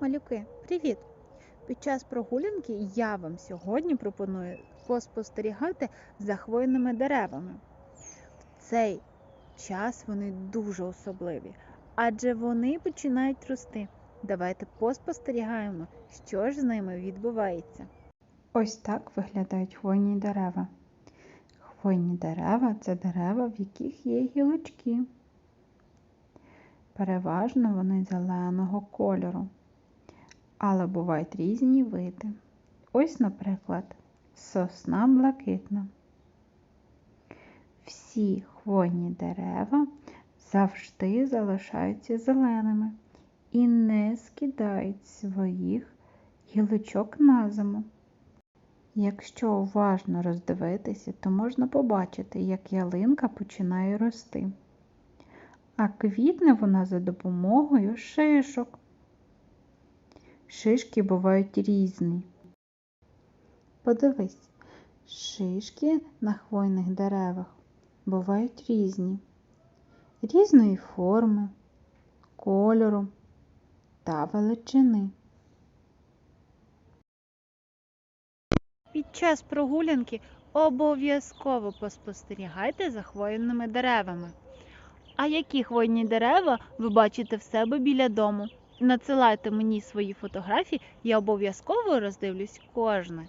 Малюки, привіт! Під час прогулянки я вам сьогодні пропоную поспостерігати за хвойними деревами. В цей час вони дуже особливі, адже вони починають рости. Давайте поспостерігаємо, що ж з ними відбувається. Ось так виглядають хвойні дерева. Хвойні дерева це дерева, в яких є гілочки. Переважно вони зеленого кольору, але бувають різні види. Ось, наприклад, сосна блакитна. Всі хвойні дерева завжди залишаються зеленими і не скидають своїх гілочок на зиму. Якщо уважно роздивитися, то можна побачити, як ялинка починає рости. А квітне вона за допомогою шишок. Шишки бувають різні. Подивись, шишки на хвойних деревах бувають різні, різної форми, кольору та величини. Під час прогулянки обов'язково поспостерігайте за хвойними деревами. А які хвойні дерева ви бачите в себе біля дому? Надсилайте мені свої фотографії, я обов'язково роздивлюсь кожне.